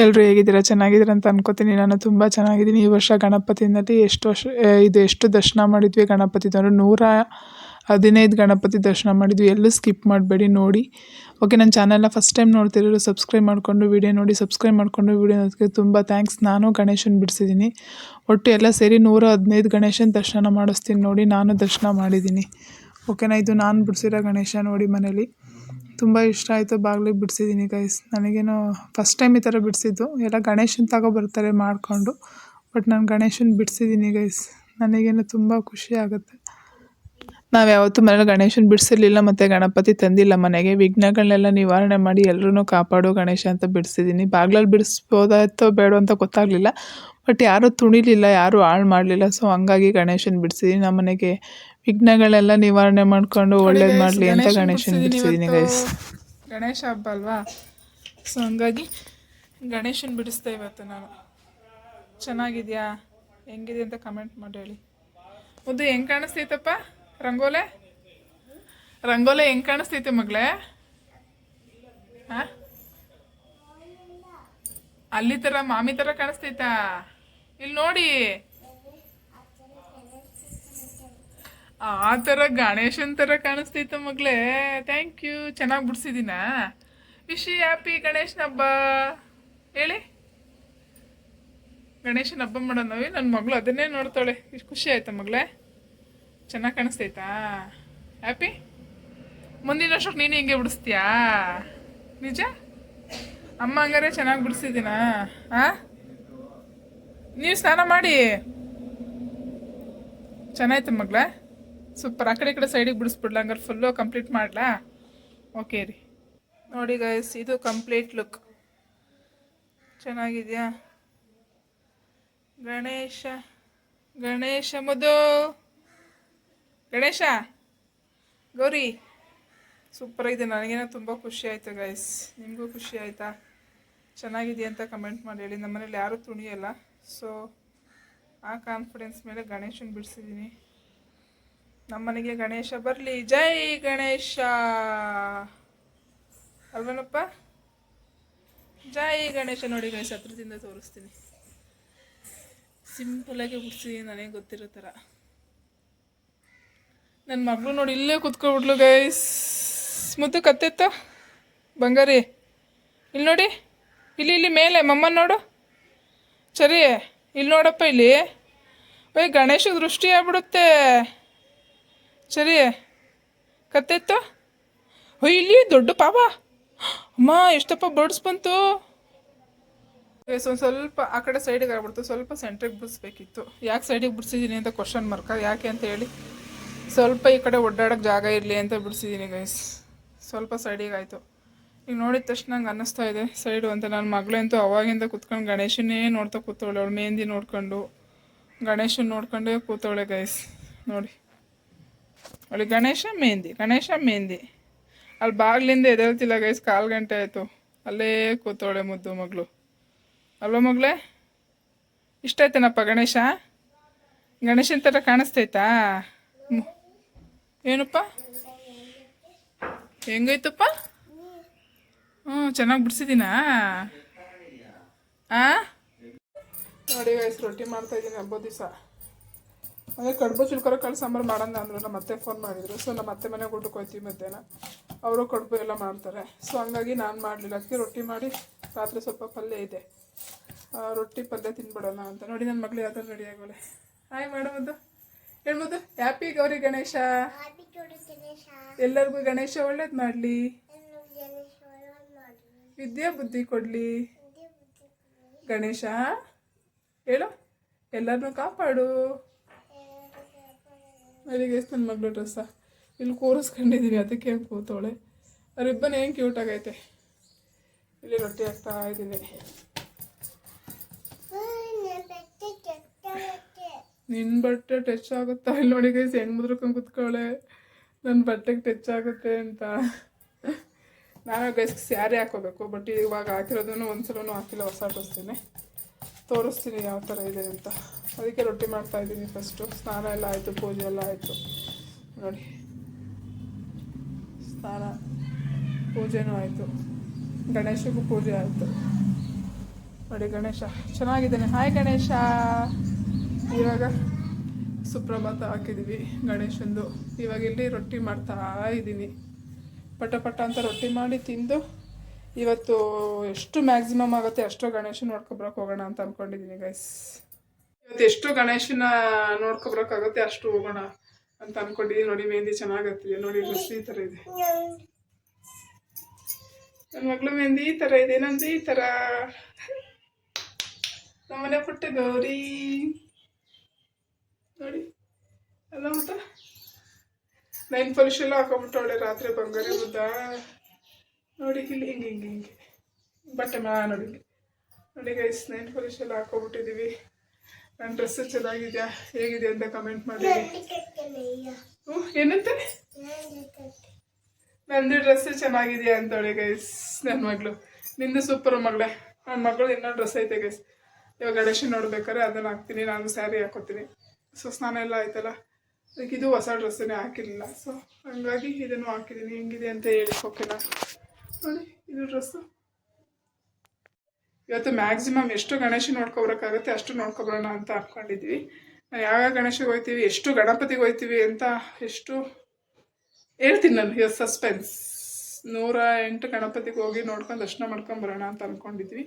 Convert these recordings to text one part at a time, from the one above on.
ಎಲ್ಲರೂ ಹೇಗಿದ್ದೀರಾ? ಚೆನ್ನಾಗಿದ್ದೀರಾ ಅಂತ ಅನ್ಕೋತೀನಿ. ನಾನು ತುಂಬ ಚೆನ್ನಾಗಿದ್ದೀನಿ. ಈ ವರ್ಷ ಗಣಪತಿನಲ್ಲಿ ಎಷ್ಟು ವರ್ಷ ಇದು ಎಷ್ಟು ದರ್ಶನ ಮಾಡಿದ್ವಿ ಗಣಪತಿದು ಅಂದರೆ ನೂರ ಹದಿನೈದು ಗಣಪತಿ ದರ್ಶನ ಮಾಡಿದ್ವಿ. ಎಲ್ಲೂ ಸ್ಕಿಪ್ ಮಾಡಬೇಡಿ, ನೋಡಿ. ಓಕೆ, ನನ್ನ ಚಾನಲ್ನ ಫಸ್ಟ್ ಟೈಮ್ ನೋಡ್ತಿರೋರು ಸಬ್ಸ್ಕ್ರೈಬ್ ಮಾಡಿಕೊಂಡು ವಿಡಿಯೋ ನೋಡಿ. ಸಬ್ಸ್ಕ್ರೈಬ್ ಮಾಡಿಕೊಂಡು ವಿಡಿಯೋ ನೋಡೋದಕ್ಕೆ ತುಂಬ ಥ್ಯಾಂಕ್ಸ್. ನಾನು ಗಣೇಶನ ಬಿಡಿಸಿದ್ದೀನಿ. ಒಟ್ಟು ಎಲ್ಲ ಸೇರಿ ನೂರ ಹದಿನೈದು ಗಣೇಶನ ದರ್ಶನ ಮಾಡಿಸ್ತೀನಿ ನೋಡಿ. ನಾನು ದರ್ಶನ ಮಾಡಿದ್ದೀನಿ. ಓಕೆನಾ, ಇದು ನಾನು ಬಿಡಿಸಿರೋ ಗಣೇಶ ನೋಡಿ ಮನೇಲಿ. ತುಂಬ ಇಷ್ಟ ಆಯಿತು ಬಾಗ್ಲಿಗೆ ಬಿಡಿಸಿದ್ದೀನಿ ಗೈಸ್ ನನಗೇನೋ ಫಸ್ಟ್ ಟೈಮ್ ಈ ಥರ ಬಿಡಿಸಿದ್ದು. ಎಲ್ಲ ಗಣೇಶನ ತಗೋ ಬರ್ತಾರೆ ಮಾಡಿಕೊಂಡು. ಬಟ್ ನಾನು ಗಣೇಶನ ಬಿಡಿಸಿದ್ದೀನಿ ಗೈಸ್ ನನಗೇನು ತುಂಬ ಖುಷಿ ಆಗುತ್ತೆ. ನಾವು ಯಾವತ್ತೂ ಮನೇಲಿ ಗಣೇಶನ ಬಿಡಿಸಿರ್ಲಿಲ್ಲ ಮತ್ತು ಗಣಪತಿ ತಂದಿಲ್ಲ ಮನೆಗೆ. ವಿಘ್ನಗಳನ್ನೆಲ್ಲ ನಿವಾರಣೆ ಮಾಡಿ ಎಲ್ಲರೂ ಕಾಪಾಡು ಗಣೇಶ ಅಂತ ಬಿಡಿಸಿದ್ದೀನಿ ಬಾಗ್ಲಲ್ಲಿ ಬಿಡಿಸ್ಬೋದಾಯ್ತೋ ಬೇಡ ಅಂತ ಗೊತ್ತಾಗಲಿಲ್ಲ. ಬಟ್ ಯಾರೂ ತುಣಿಲಿಲ್ಲ, ಯಾರೂ ಹಾಳು ಮಾಡಲಿಲ್ಲ. ಸೊ ಹಂಗಾಗಿ ಗಣೇಶನ ಬಿಡಿಸಿದ್ದೀನಿ ನಮ್ಮ ಮನೆಗೆ ವಿಘ್ನಗಳೆಲ್ಲ ನಿವಾರಣೆ ಮಾಡ್ಕೊಂಡು ಒಳ್ಳೇದು ಮಾಡಲಿ ಅಂತ ಗಣೇಶನ ಬಿಡಿಸಿದ್ದೀನಿ ಗೈಸ್ ಗಣೇಶ ಹಬ್ಬ ಅಲ್ವಾ? ಸೊ ಹಂಗಾಗಿ ಗಣೇಶನ ಬಿಡಿಸ್ದೆ ಇವತ್ತು ನಾನು. ಚೆನ್ನಾಗಿದೆಯಾ? ಹೆಂಗಿದೆ ಅಂತ ಕಮೆಂಟ್ ಮಾಡಿ ಹೇಳಿ. ಮುದ್ದು ಹೆಂಗೆ ಕಾಣಿಸ್ತೈತಪ್ಪ? ರಂಗೋಲೆ? ರಂಗೋಲೆ ಹೆಂಗೆ ಕಾಣಿಸ್ತೈತೆ ಮಗಳೇ? ಹಾಂ? ಅಲ್ಲಿ ಥರ ಮಾಮಿ ಥರ ಕಾಣಿಸ್ತೈತಾ? ಇಲ್ಲಿ ನೋಡಿ. ಆ ಥರ ಗಣೇಶನ್ ಥರ ಕಾಣಿಸ್ತೈತ ಮಗಳೇ ಥ್ಯಾಂಕ್ ಯು ಚೆನ್ನಾಗಿ ಬಿಡಿಸಿದ್ದೀನಾ ವಿಶಿ ಹ್ಯಾಪಿ ಗಣೇಶನ ಹಬ್ಬ. ಹೇಳಿ? ಗಣೇಶನ ಹಬ್ಬ ಮಾಡೋಣವಿ ನನ್ನ ಮಗಳು ಅದನ್ನೇ ನೋಡ್ತಾಳೆ. ಇಷ್ಟು ಖುಷಿ ಆಯ್ತಾ ಮಗಳೇ ಚೆನ್ನಾಗಿ ಕಾಣಿಸ್ತೈತಾ ಹ್ಯಾಪಿ ಮುಂದಿನ ವರ್ಷಕ್ಕೆ ನೀನು ಹಿಂಗೆ ಬಿಡಿಸ್ತೀಯಾ? ನಿಜ? ಅಮ್ಮ ಹಂಗಾರೆ ಚೆನ್ನಾಗಿ ಬಿಡಿಸಿದ್ದೀನಾ ಹಾಂ ನೀವು ಸ್ನಾನ ಮಾಡಿ. ಚೆನ್ನಾಯ್ತು ಮಗಳೇ ಸೂಪರ್ ಆ ಕಡೆ ಈ ಕಡೆ ಸೈಡಿಗೆ ಬಿಡಿಸ್ಬಿಡ್ಲ? ಹಂಗಾರೆ ಫುಲ್ಲು ಕಂಪ್ಲೀಟ್ ಮಾಡಲಾ? ಓಕೆ ರೀ. ನೋಡಿ ಗೈಸ್ ಇದು ಕಂಪ್ಲೀಟ್ ಲುಕ್ ಚೆನ್ನಾಗಿದೆಯಾ? ಗಣೇಶ ಗಣೇಶ ಮದು ಗಣೇಶ, ಗೌರಿ. ಸೂಪರ್ ಇದೆ ನನಗೇನೋ ತುಂಬ ಖುಷಿ ಆಯಿತು ಗೈಸ್ ನಿಮಗೂ ಖುಷಿ ಆಯಿತಾ? ಚೆನ್ನಾಗಿದೆ ಅಂತ ಕಮೆಂಟ್ ಮಾಡಿ ಹೇಳಿ. ನಮ್ಮನೇಲಿ ಯಾರೂ ತುಣಿಯಲ್ಲ. ಸೊ ಆ ಕಾನ್ಫಿಡೆನ್ಸ್ ಮೇಲೆ ಗಣೇಶನ ಬಿಡಿಸಿದ್ದೀನಿ ನಮ್ಮನೆಗೆ ಗಣೇಶ ಬರಲಿ. ಜೈ ಗಣೇಶ. ಅಲ್ವನಪ್ಪ? ಜೈ ಗಣೇಶ ನೋಡಿ ಗಣೇಶ ಹತ್ರದಿಂದ ತೋರಿಸ್ತೀನಿ. ಸಿಂಪಲಾಗಿ ಬಿಡಿಸಿದ್ದೀನಿ ನನಗೆ ಗೊತ್ತಿರೋ ಥರ. ನನ್ನ ಮಗಳು ನೋಡಿ ಇಲ್ಲೇ ಕುತ್ಕೊಬಿಡ್ಲು ಗೈಸ್ ಮುದ್ದು ಕತ್ತೆತ್ತ? ಬಂಗಾರಿ, ಇಲ್ಲಿ ನೋಡಿ. ಇಲ್ಲಿ ಇಲ್ಲಿ ಮೇಲೆ ಮಮ್ಮ ನೋಡು. ಸರಿ ಇಲ್ಲಿ ನೋಡಪ್ಪ ಇಲ್ಲಿ. ಬೈ ಗಣೇಶ ದೃಷ್ಟಿ ಆಗ್ಬಿಡುತ್ತೆ. ಸರಿ. ಕತ್ತೆತ್ತು? ಹೊಯ್ ಇಲ್ಲಿ ದೊಡ್ಡ ಪಾಪ. ಅಮ್ಮ, ಎಷ್ಟಪ್ಪ ಬರ್ಡ್ಸ್ ಬಂತು. ಒಂದು ಸ್ವಲ್ಪ ಆ ಕಡೆ ಸೈಡಿಗೆ ಆಗ್ಬಿಡ್ತು. ಸ್ವಲ್ಪ ಸೆಂಟ್ರಿಗೆ ಬಿಡಿಸ್ಬೇಕಿತ್ತು. ಯಾಕೆ ಸೈಡಿಗೆ ಬಿಡಿಸಿದ್ದೀನಿ ಅಂತ ಕ್ವಶನ್ ಮಾರ್ಕ ಯಾಕೆ ಅಂತ ಹೇಳಿ. ಸ್ವಲ್ಪ ಈ ಕಡೆ ಒಡ್ಡಾಡೋಕ್ಕೆ ಜಾಗ ಇರಲಿ ಅಂತ ಬಿಡಿಸಿದ್ದೀನಿ ಗೈಸ್ ಸ್ವಲ್ಪ ಸೈಡಿಗೆ ಆಯಿತು. ಈಗ ನೋಡಿದ ತಕ್ಷಣ ನಂಗೆ ಅನ್ನಿಸ್ತಾ ಇದೆ. ಸೈಡು ಅಂತ ನನ್ನ ಮಗಳಂತೂ ಅವಾಗಿಂದ ಕೂತ್ಕೊಂಡು ಗಣೇಶನೇ ನೋಡ್ತಾ ಕೂತವಳೆ. ಅವಳು ಮೆಹಂದಿ ನೋಡ್ಕೊಂಡು ಗಣೇಶನ ನೋಡ್ಕೊಂಡೇ ಕೂತವಳೆ ಗೈಸ್ ನೋಡಿ. ಅವಳಿಗೆ ಗಣೇಶ ಮೆಹಂದಿ ಗಣೇಶ ಮೆಹಂದಿ ಅಲ್ಲಿ ಬಾಗ್ಲಿಂದ ಎದ್ದೇಳ್ತಿಲ್ಲ ಗೈಸ್ ಕಾಲು ಗಂಟೆ ಆಯಿತು. ಅಲ್ಲೇ ಕೂತೋಳೆ ಮುದ್ದು ಮಗಳು. ಅಲ್ವಾ ಮಗಳೇ? ಇಷ್ಟ ಆಯ್ತೇನಪ್ಪ ಗಣೇಶ? ಗಣೇಶನ ಥರ ಕಾಣಿಸ್ತೈತಾ. ಏನಪ್ಪ? ಹೆಂಗೈತಪ್ಪ? ಹ್ಞೂ, ಚೆನ್ನಾಗಿ ಬಿಡಿಸಿದ್ದೀನಾ ಆ? ನೋಡಿ ಗೈಸ್ ರೊಟ್ಟಿ ಮಾಡ್ತಾಯಿದ್ದೀನಿ ಹಬ್ಬ ದಿವಸ. ಅದೇ ಕಡುಬು ಚಿಲ್ಕರ ಕಾಳು ಸಾಂಬಾರು ಮಾಡೋಣ ಅಂದರು ನಮ್ಮ ಅತ್ತೆ ಫೋನ್ ಮಾಡಿದರು. ಸೊ ನಮ್ಮ ಅತ್ತೆ ಮನೆಗೆ ಊಟಕ್ಕೆ ಹೋಯ್ತೀವಿ ಮಧ್ಯಾಹ್ನ. ಅವರು ಕಡುಬು ಎಲ್ಲ ಮಾಡ್ತಾರೆ. ಸೊ ಹಂಗಾಗಿ ನಾನು ಮಾಡಲಿಲ್ಲ. ಅದಕ್ಕೆ ರೊಟ್ಟಿ ಮಾಡಿ ರಾತ್ರಿ ಸ್ವಲ್ಪ ಪಲ್ಯ ಇದೆ. ರೊಟ್ಟಿ ಪಲ್ಯ ತಿನ್ಬಿಡೋಣ ಅಂತ. ನೋಡಿ ನನ್ನ ಮಗಳು ಯಾವ್ದಾರು ರೆಡಿ ಆಗೋಳೆ ಹಾಯ್ ಮಾಡೋದು ಹೇಳ್ಬೋದು ಹ್ಯಾಪಿ ಗೌರಿ ಗಣೇಶ. ಎಲ್ಲರಿಗೂ ಗಣೇಶ ಒಳ್ಳೇದು ಮಾಡಲಿ. ವಿದ್ಯಾ ಬುದ್ಧಿ ಕೊಡಲಿ. ಗಣೇಶ ಹೇಳು. ಎಲ್ಲರನ್ನೂ ಕಾಪಾಡು. ನನಗೆ ಎಷ್ಟು ನನ್ನ ಮಗಳು ಡ್ರೆಸ್ಸ ಇಲ್ಲಿ ಕೂರಿಸ್ಕೊಂಡಿದ್ದೀನಿ ಅದಕ್ಕೆ ಹೆಂಗೆ ಕೂತವಳೆ ರಿಬ್ಬನ್ ಹೆಂಗೆ ಕ್ಯೂಟ್ ಆಗೈತೆ. ಇಲ್ಲಿ ರೊಟ್ಟಿ ಹಾಕ್ತಾ ಇದ್ದೀನಿ ನಿನ್ನ ಬಟ್ಟೆ ಟಚ್ ಆಗುತ್ತಾ? ಇಲ್ಲಿ ನೋಡಿ ಗೈಸ್ ಹೆಂಗೆ ಮುದ್ರಕೊಂಡು ಕುತ್ಕೊಳ್ಳೆ ನನ್ನ ಬಟ್ಟೆಗೆ ಟಚ್ ಆಗುತ್ತೆ ಅಂತ. ನಾನು ಗೈಸ್ ಸ್ಯಾರಿ ಹಾಕೋಬೇಕು ಬಟ್ ಇವಾಗ ಹಾಕಿರೋದನ್ನು ಒಂದ್ಸಲೂ ಹಾಕಿಲ್ಲ, ಹೊಸ ಡ್ರೆಸ್ಸೇನೆ ತೋರಿಸ್ತೀನಿ ಯಾವ ಥರ ಇದೆ ಅಂತ. ಅದಕ್ಕೆ ರೊಟ್ಟಿ ಮಾಡ್ತಾ ಇದ್ದೀನಿ ಫಸ್ಟು ಸ್ನಾನ ಎಲ್ಲ ಆಯಿತು, ಪೂಜೆ ಎಲ್ಲ ಆಯಿತು. ನೋಡಿ. ಸ್ನಾನ, ಪೂಜೆನೂ ಆಯಿತು. ಗಣೇಶಗೂ ಪೂಜೆ ಆಯಿತು. ನೋಡಿ ಗಣೇಶ, ಚೆನ್ನಾಗಿದ್ದಾನೆ. ಹಾಯ್ ಗಣೇಶ. ಇವಾಗ ಸುಪ್ರಭಾತ ಹಾಕಿದ್ದೀವಿ ಗಣೇಶಂದು. ಇವಾಗ ಇಲ್ಲಿ ರೊಟ್ಟಿ ಮಾಡ್ತಾ ಇದ್ದೀನಿ. ಪಟ ಪಟ ಅಂತ ರೊಟ್ಟಿ ಮಾಡಿ ತಿಂದು ಇವತ್ತು ಎಷ್ಟು ಮ್ಯಾಕ್ಸಿಮಮ್ ಆಗುತ್ತೆ, ಅಷ್ಟು ಗಣೇಶ ನೋಡ್ಕೊಬರಕ್ಕೆ ಹೋಗೋಣ ಅಂತ ಅನ್ಕೊಂಡಿದ್ದೀನಿ ಗೈಸ್ ಇವತ್ತು ಎಷ್ಟು ಗಣೇಶನ ನೋಡ್ಕೊಬರಕ್ಕಾಗುತ್ತೆ ಅಷ್ಟು ಹೋಗೋಣ ಅಂತ ಅನ್ಕೊಂಡಿದ್ದೀನಿ ನೋಡಿ ಮೆಹಂದಿ ಚೆನ್ನಾಗತ್ತಿದೆ ನೋಡಿ ಡ್ರೆಸ್ ಈ ಥರ ಇದೆ. ನನ್ನ ಮಗಳು ಮೆಹಂದಿ ಈ ಥರ ಇದೆ, ನಂದು ಈ ಥರ ನಮ್ಮನೆ ಪುಟ್ಟ ಗೌರಿ. ನೋಡಿ ಅಲ್ಲ ಮತ್ತ ನೈನ್ ಪೊಲ್ಯೂಷನ್ ಎಲ್ಲ ಹಾಕೊಂಬಿಟ್ಟವಳೆ ರಾತ್ರಿ ಬಂಗಾರ ಬುದ್ಧ ನೋಡಿ ಇಲ್ಲಿ ಹಿಂಗೆ ಹಿಂಗೆ ಹಿಂಗೆ ಬಟ್ಟೆ ಮಾ, ನೋಡಿ ನೋಡಿ ಗೈಸ್ ನೈನ್ ಪಾಲಿಶ್ ಎಲ್ಲ ಹಾಕೋಬಿಟ್ಟಿದ್ದೀವಿ ನನ್ನ ಡ್ರೆಸ್ ಚೆನ್ನಾಗಿದೆಯಾ, ಹೇಗಿದೆ ಅಂತ ಕಮೆಂಟ್ ಮಾಡಿ. ಹ್ಞೂ ಏನಂತೆ? ನಂದು ಡ್ರೆಸ್ ಚೆನ್ನಾಗಿದೆಯಾ ಹೇಳಿ ಗೈಸ್ ನನ್ನ ಮಗಳು. ನಿಂದು ಸೂಪರ್ ಮಗಳೇ. ನನ್ನ ಮಗಳು ಇನ್ನೊಂದು ಡ್ರೆಸ್ ಐತೆ ಗೈಸ್ ಇವಾಗ ಗಣೇಶ ನೋಡ್ಬೇಕಾದ್ರೆ ಅದನ್ನು ಹಾಕ್ತೀನಿ, ನಾನು ಸ್ಯಾರಿ ಹಾಕೋತೀನಿ ಸೊ ಸ್ನಾನ ಎಲ್ಲ ಆಯ್ತಲ್ಲ? ಅದಕ್ಕೆ ಇದು ಹೊಸ ಡ್ರೆಸ್ಸನ್ನೇ ಹಾಕಿರಲಿಲ್ಲ. ಸೊ ಹಂಗಾಗಿ ಇದನ್ನು ಹಾಕಿದ್ದೀನಿ. ಹೆಂಗಿದೆ ಅಂತ ಹೇಳಿ ಓಕೆನಾ ನೋಡಿ ಇದು ಡ್ರೆಸ್ಸು. ಇವತ್ತು ಮ್ಯಾಕ್ಸಿಮಮ್ ಎಷ್ಟು ಗಣೇಶ ನೋಡ್ಕೊಬರಕ್ಕಾಗುತ್ತೆ ಅಷ್ಟು ನೋಡ್ಕೊಬರೋಣ ಅಂತ ಅಂದ್ಕೊಂಡಿದ್ವಿ ಯಾವ ಗಣೇಶಗೆ ಹೋಗ್ತೀವಿ, ಎಷ್ಟು ಗಣಪತಿಗೆ ಹೋಗ್ತೀವಿ ಅಂತ ಎಷ್ಟು ಹೇಳ್ತೀನಿ ನಾನು, ಇವತ್ತು ಸಸ್ಪೆನ್ಸ್ ನೂರ ಎಂಟು ಗಣಪತಿಗೆ ಹೋಗಿ ನೋಡ್ಕೊಂಡು ದರ್ಶನ ಮಾಡ್ಕೊಂಡು ಬರೋಣ ಅಂತ ಅಂದ್ಕೊಂಡಿದ್ವಿ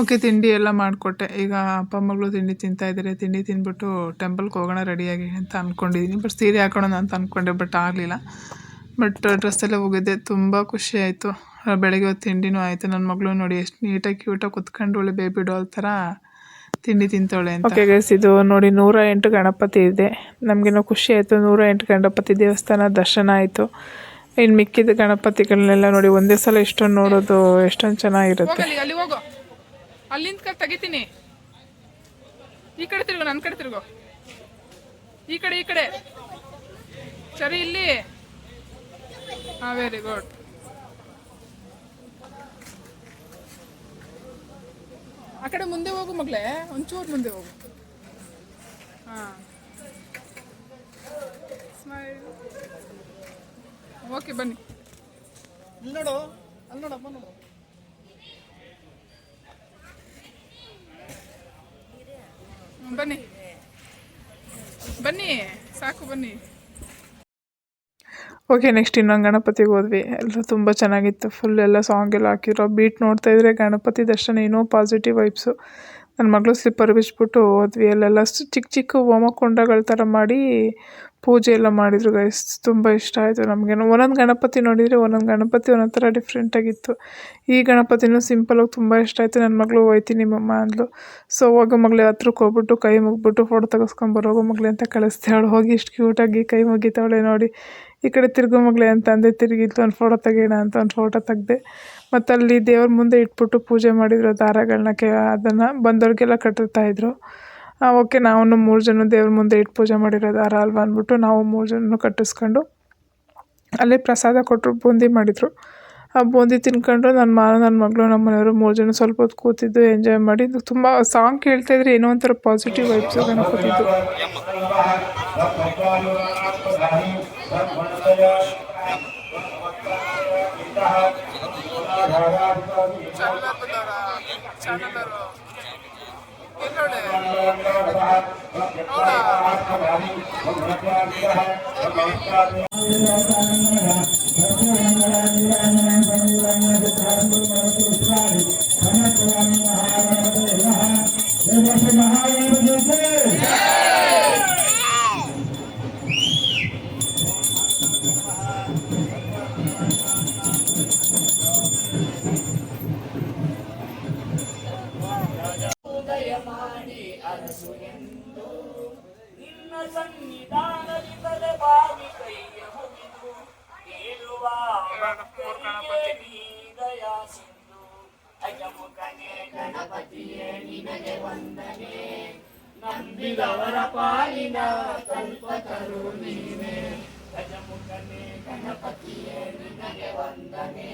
ಓಕೆ, ತಿಂಡಿ ಎಲ್ಲ ಮಾಡಿಕೊಟ್ಟೆ. ಈಗ ಅಪ್ಪ ಮಗಳು ತಿಂಡಿ ತಿಂತಾ ಇದ್ದಾರೆ ತಿಂಡಿ ತಿಂದ್ಬಿಟ್ಟು ಟೆಂಪಲ್ಗೆ ಹೋಗೋಣ ರೆಡಿಯಾಗಿ ಅಂತ ಅಂದ್ಕೊಂಡಿದ್ದೀನಿ ಬಟ್ ಸೀರೆ ಹಾಕೋಣ ಅಂತ ಅಂದ್ಕೊಂಡೆ ಬಟ್ ಆಗಲಿಲ್ಲ. ಬಟ್ ಡ್ರೆಸ್ಸೆಲ್ಲ ಹೋಗಿದ್ದೆ ತುಂಬ ಖುಷಿ ಆಯಿತು. ಬೆಳಗ್ಗೆ ಹೊತ್ತು ತಿಂಡಿನೂ ಆಯಿತು. ನನ್ನ ಮಗಳು ನೋಡಿ ಎಷ್ಟು ನೀಟಾಗಿ ಕ್ಯೂಟಾಗಿ ಕುತ್ಕೊಂಡು ಒಳ್ಳೆ ಬೇಬಿ ಡಾಲ್ ಥರ ತಿಂಡಿ ತಿಂತವಳೆ ಅಂತ. ಓಕೆ ಗೈಸ್ ಇದು ನೋಡಿ ನೂರ ಎಂಟು ಗಣಪತಿ ಇದೆ. ನಮಗೇನೋ ಖುಷಿ ಆಯಿತು. ನೂರ ಎಂಟು ಗಣಪತಿ ದೇವಸ್ಥಾನ ದರ್ಶನ ಆಯಿತು. ಇನ್ನು ಮಿಕ್ಕಿದ ಗಣಪತಿಗಳನ್ನೆಲ್ಲ ನೋಡಿ ಒಂದೇ ಸಲ ಎಷ್ಟೊಂದು ನೋಡೋದು ಎಷ್ಟೊಂದು ಚೆನ್ನಾಗಿರುತ್ತೆ. ಅಲ್ಲಿ ಹೋಗೋ. ಅಲ್ಲಿಂದ ತೆಗಿತೀನಿ. ಈ ಕಡೆ ತಿರುಗು ನನ್ನ ಕಡೆ ತಿರುಗು. ಈ ಕಡೆ ಈ ಕಡೆ. ಸರಿ ಇಲ್ಲಿ. ಹಾಂ ವೆರಿ ಗುಡ್ ಆ ಕಡೆ ಮುಂದೆ ಹೋಗು ಮಗಳೇ ಒಂಚೂರು ಮುಂದೆ ಹೋಗು. ಹಾಂ. ಸ್ಮೈಲ್ ಓಕೆ ಬನ್ನಿ. ಇಲ್ಲಿ ನೋಡು ಅಲ್ಲಿ ನೋಡಪ್ಪ ನೋಡು. ಬನ್ನಿ. ಬನ್ನಿ ಸಾಕು ಬನ್ನಿ. ಓಕೆ ನೆಕ್ಸ್ಟ್ ಇನ್ನೊಂದು ಗಣಪತಿಗೆ ಹೋದ್ವಿ. ಎಲ್ಲ ತುಂಬ ಚೆನ್ನಾಗಿತ್ತು. ಫುಲ್ ಎಲ್ಲ ಸಾಂಗ್ ಎಲ್ಲ ಹಾಕಿರೋ ಬೀಟ್ ನೋಡ್ತಾ ಇದ್ರೆ ಗಣಪತಿ ದರ್ಶನ ಏನೋ ಪಾಸಿಟಿವ್ ವೈಬ್ಸು ನನ್ನ ಮಗಳು ಸ್ಲಿಪ್ಪರ್ ಬಿಚ್ಬಿಟ್ಟು ಹೋದ್ವಿ. ಅಲ್ಲೆಲ್ಲ ಚಿಕ್ಕ ಚಿಕ್ಕ ಹೋಮಕೊಂಡಗಳ ಥರ ಮಾಡಿ ಪೂಜೆ ಎಲ್ಲ ಮಾಡಿದ್ರು ಗೈಸ್ ತುಂಬ ಇಷ್ಟ ಆಯಿತು ನಮಗೇನು ಒಂದೊಂದು ಗಣಪತಿ ನೋಡಿದರೆ ಒಂದೊಂದು ಗಣಪತಿ ಒಂದೊಂದು ಥರ ಡಿಫ್ರೆಂಟಾಗಿತ್ತು ಈ ಗಣಪತಿನೂ ಸಿಂಪಲಾಗಿ ತುಂಬ ಇಷ್ಟ ಆಯಿತು. ನನ್ನ ಮಗಳು ಹೋಯ್ತೀನಿ ನಿಮ್ಮಮ್ಮ ಅಂದ್ಲು. ಸೊ ಹೋಗೋ ಮಗಳೇ ಹತ್ರಕ್ಕೆ ಹೋಗ್ಬಿಟ್ಟು ಕೈ ಮುಗ್ಬಿಟ್ಟು ಫೋಟೋ ತೆಗೆಸ್ಕೊಂಬರೋ ಹೋಗೋ ಮಗಳೇ ಅಂತ ಕಳಿಸ್ತಾಳೆ. ಹೋಗಿ ಇಷ್ಟು ಕ್ಯೂಟಾಗಿ ಕೈ ಮುಗಿತಾವಳೆ ನೋಡಿ. ಈ ಕಡೆ ತಿರ್ಗೋ ಮಗಳೇ ಅಂತ ಅಂದೆ ತಿರುಗಿತ್ತು ಒಂದು ಫೋಟೋ ತೆಗೆಯೋಣ ಅಂತ ಒಂದು ಫೋಟೋ ತೆಗೆದೆ. ಮತ್ತು ಅಲ್ಲಿ ದೇವ್ರ ಮುಂದೆ ಇಟ್ಬಿಟ್ಟು ಪೂಜೆ ಮಾಡಿದ್ರು ದಾರಗಳನ್ನ ಕೆ, ಅದನ್ನು ಬಂದವ್ರಿಗೆಲ್ಲ ಕಟ್ಟಿರ್ತಾ ಇದ್ರು. ಓಕೆ ನಾವು ಮೂರು ಜನ ದೇವ್ರ ಮುಂದೆ ಇಟ್ಟು ಪೂಜೆ ಮಾಡಿರೋ ದಾರ ಅಲ್ವಾ ಅಂದ್ಬಿಟ್ಟು ನಾವು ಮೂರು ಜನ ಕಟ್ಟಿಸ್ಕೊಂಡು ಅಲ್ಲೇ ಪ್ರಸಾದ ಕೊಟ್ಟರು ಬೂಂದಿ ಮಾಡಿದರು. ಆ ಬೂಂದಿ ತಿನ್ಕೊಂಡು ನನ್ನ ಮಾವ ನನ್ನ ಮಗಳು ನಮ್ಮ ಮನೆಯವರು ಮೂರು ಜನ ಸ್ವಲ್ಪ ಹೊತ್ತು ಕೂತಿದ್ದು ಎಂಜಾಯ್ ಮಾಡಿ. ತುಂಬ ಸಾಂಗ್ ಕೇಳ್ತಾ ಇದ್ರೆ ಏನೋ ಒಂಥರ ಪಾಸಿಟಿವ್ ವೈಬ್ಸ್ ಗಣಪತಿದ್ದು ನಿನ್ನ ಸನ್ನಿಧಾನದಿ ತಲೆ ಬಾಗಿ ಕೈಯ ಮುಗಿದು ಗಣಪತಿಯೇ, ನಿನಗೆ ವಂದನೆ. ನಂಬಿದವರ ಪಾಲಿನ ಕಲ್ಪತರು ನೀನೆ ಗಜಮುಖನೇ ಗಣಪತಿಯೇ, ನಿನಗೆ ವಂದನೆ.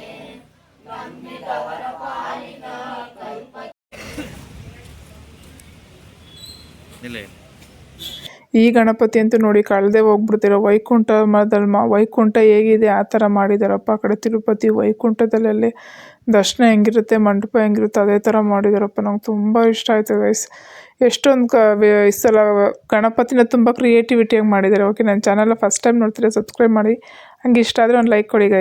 ಈ ಗಣಪತಿ ಅಂತೂ ನೋಡಿ ಕಳೆದೇ ಹೋಗ್ಬಿಡ್ತಿರೋ ವೈಕುಂಠ ಮಾ ವೈಕುಂಠ ಹೇಗಿದೆ? ಆ ಥರ ಮಾಡಿದಾರಪ್ಪ. ಆ ಕಡೆ ತಿರುಪತಿ ವೈಕುಂಠದಲ್ಲೇ ದರ್ಶನ ಹೆಂಗಿರುತ್ತೆ, ಮಂಟಪ ಹೆಂಗಿರುತ್ತೆ, ಅದೇ ಥರ ಮಾಡಿದಾರಪ್ಪ. ನಂಗೆ ತುಂಬ ಇಷ್ಟ ಆಯಿತು ಗೈಸ್ ಎಷ್ಟೊಂದು ಕ ಈ ಸಲ ಗಣಪತಿನ ತುಂಬ ಕ್ರಿಯೇಟಿವಿಟಿಯಾಗಿ ಮಾಡಿದ್ದಾರೆ ಓಕೆ ನನ್ನ ಚಾನಲ್ನ ಫಸ್ಟ್ ಟೈಮ್ ನೋಡ್ತೀರಾ ಸಬ್ಸ್ಕ್ರೈಬ್ ಮಾಡಿ. ಹಂಗೆ ಇಷ್ಟ ಆದರೆ ಒಂದು ಲೈಕ್ ಕೊಡಿ ಗೈಸ್